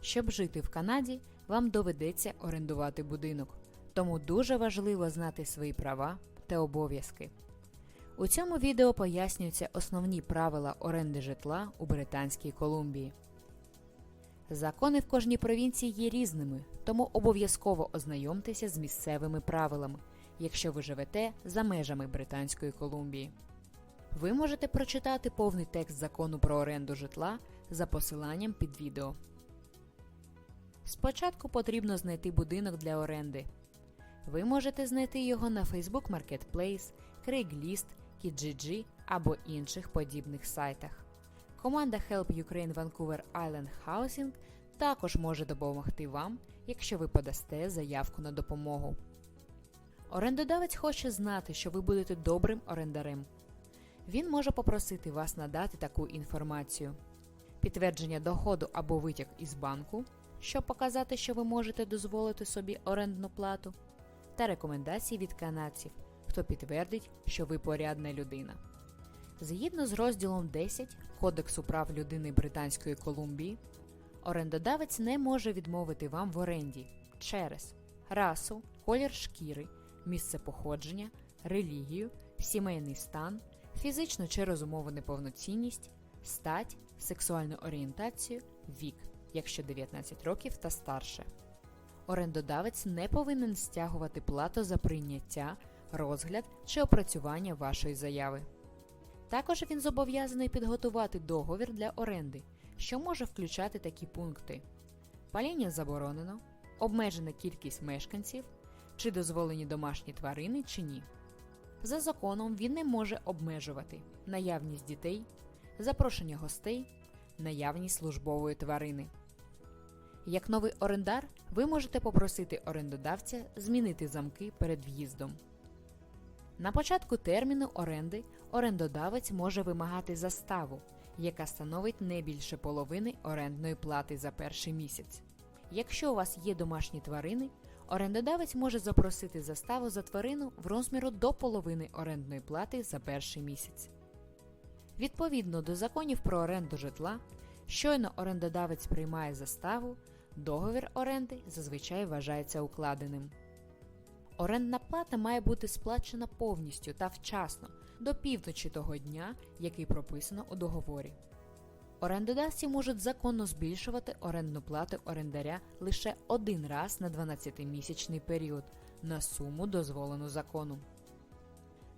Щоб жити в Канаді, вам доведеться орендувати будинок, тому дуже важливо знати свої права та обов'язки. У цьому відео пояснюються основні правила оренди житла у Британській Колумбії. Закони в кожній провінції є різними, тому обов'язково ознайомтеся з місцевими правилами, якщо ви живете за межами Британської Колумбії. Ви можете прочитати повний текст закону про оренду житла за посиланням під відео. Спочатку потрібно знайти будинок для оренди. Ви можете знайти його на Facebook Marketplace, Craigslist, Kijiji або інших подібних сайтах. Команда Help Ukraine Vancouver Island Housing також може допомогти вам, якщо ви подасте заявку на допомогу. Орендодавець хоче знати, що ви будете добрим орендарем. Він може попросити вас надати таку інформацію: підтвердження доходу або витяг із банку, щоб показати, що ви можете дозволити собі орендну плату, та рекомендації від канадців, хто підтвердить, що ви порядна людина. Згідно з розділом 10 Кодексу прав людини Британської Колумбії, орендодавець не може відмовити вам в оренді через расу, колір шкіри, місце походження, релігію, сімейний стан, фізичну чи розумову неповноцінність, стать, сексуальну орієнтацію, вік, якщо 19 років та старше. Орендодавець не повинен стягувати плату за прийняття, розгляд чи опрацювання вашої заяви. Також він зобов'язаний підготувати договір для оренди, що може включати такі пункти: паління заборонено, обмежена кількість мешканців, чи дозволені домашні тварини чи ні. За законом він не може обмежувати наявність дітей, запрошення гостей, наявність службової тварини. Як новий орендар, ви можете попросити орендодавця змінити замки перед в'їздом. На початку терміну оренди орендодавець може вимагати заставу, яка становить не більше половини орендної плати за перший місяць. Якщо у вас є домашні тварини, орендодавець може запросити заставу за тварину в розміру до половини орендної плати за перший місяць. Відповідно до законів про оренду житла, щойно орендодавець приймає заставу, договір оренди зазвичай вважається укладеним. Орендна плата має бути сплачена повністю та вчасно до півночі того дня, який прописано у договорі. Орендодавці можуть законно збільшувати орендну плату орендаря лише один раз на 12-місячний період на суму, дозволену законом.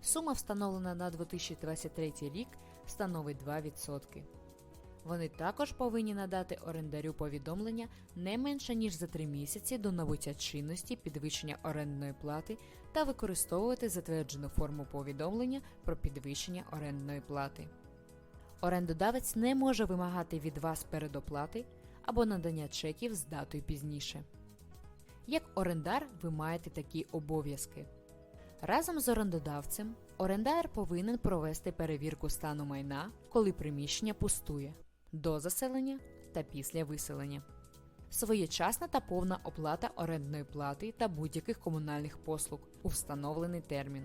Сума, встановлена на 2023 рік, становить 2%. Вони також повинні надати орендарю повідомлення не менше ніж за 3 місяці до набуття чинності підвищення орендної плати та використовувати затверджену форму повідомлення про підвищення орендної плати. Орендодавець не може вимагати від вас передоплати або надання чеків з датою пізніше. Як орендар ви маєте такі обов'язки. Разом з орендодавцем орендар повинен провести перевірку стану майна, коли приміщення пустує, до заселення та після виселення. Своєчасна та повна оплата орендної плати та будь-яких комунальних послуг у встановлений термін.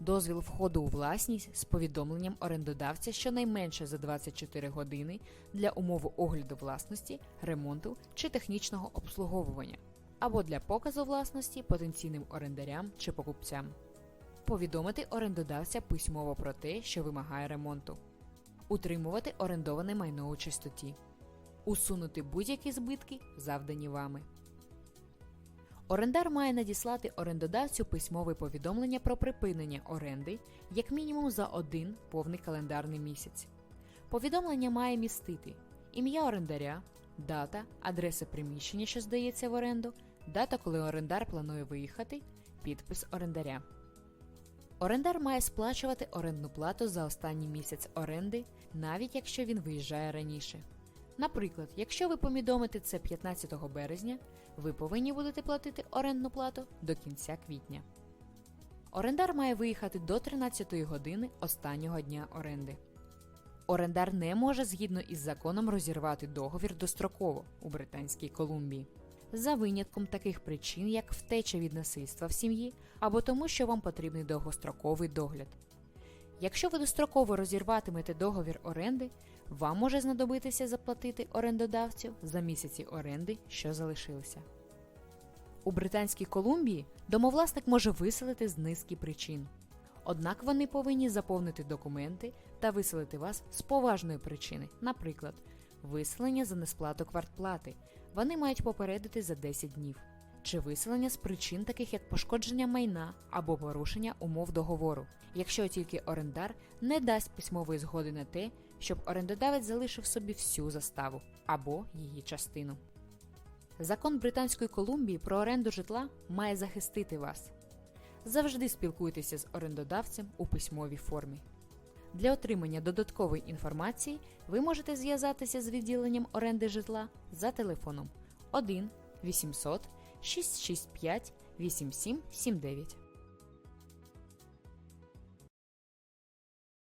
Дозвіл входу у власність з повідомленням орендодавця щонайменше за 24 години для умови огляду власності, ремонту чи технічного обслуговування або для показу власності потенційним орендарям чи покупцям. Повідомити орендодавця письмово про те, що вимагає ремонту, утримувати орендоване майно у чистоті, усунути будь-які збитки, завдані вами. Орендар має надіслати орендодавцю письмове повідомлення про припинення оренди як мінімум за один повний календарний місяць. Повідомлення має містити ім'я орендаря, дата, адреса приміщення, що здається в оренду, дата, коли орендар планує виїхати, підпис орендаря. Орендар має сплачувати орендну плату за останній місяць оренди, навіть якщо він виїжджає раніше. Наприклад, якщо ви повідомите це 15 березня, ви повинні будете платити орендну плату до кінця квітня. Орендар має виїхати до 13 години останнього дня оренди. Орендар не може згідно із законом розірвати договір достроково у Британській Колумбії. За винятком таких причин, як втеча від насильства в сім'ї або тому, що вам потрібний довгостроковий догляд. Якщо ви достроково розірватимете договір оренди, вам може знадобитися заплатити орендодавцю за місяці оренди, що залишилися. У Британській Колумбії домовласник може виселити з низки причин. Однак вони повинні заповнити документи та виселити вас з поважної причини, наприклад, виселення за несплату квартплати. Вони мають попередити за 10 днів, чи виселення з причин, таких як пошкодження майна або порушення умов договору, якщо тільки орендар не дасть письмової згоди на те, щоб орендодавець залишив собі всю заставу або її частину. Закон Британської Колумбії про оренду житла має захистити вас. Завжди спілкуйтеся з орендодавцем у письмовій формі. Для отримання додаткової інформації ви можете зв'язатися з відділенням оренди житла за телефоном 1 800 665 8779.